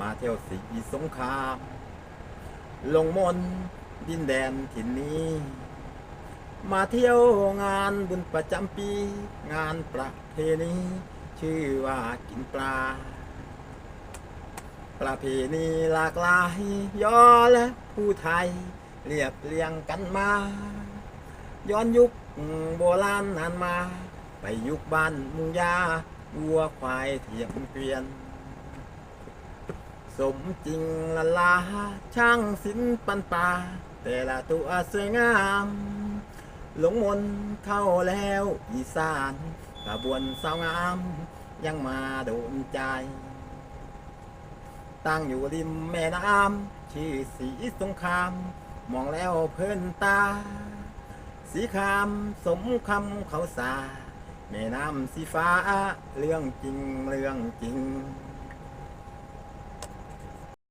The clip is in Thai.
มาเที่ยวสีสงครามลงมนดินแดนถิ่นนี้ มาเที่ยวงานบุญประจำปี งานประเพณีชื่อว่ากินปลา ประเพณีหลากหลายย่อและผู้ไทย เรียบเรียงกันมา ย้อนยุคโบราณนานมา ไปยุคบ้านมุงยาวัวควายเทียมเกวียน สมจริงละลาช่างศิลปันปา แต่ละตัวสวยงาม หลงมนเข้าแล้วอีสานขบวนสาวงาม ยังมาโดนใจ ตั้งอยู่ริมแม่น้ำชื่อสีสงคราม มองแล้วเพลินตา สีคามสมคำเขาสาแม่น้ำสีฟ้าเรื่องจริงเรื่องจริง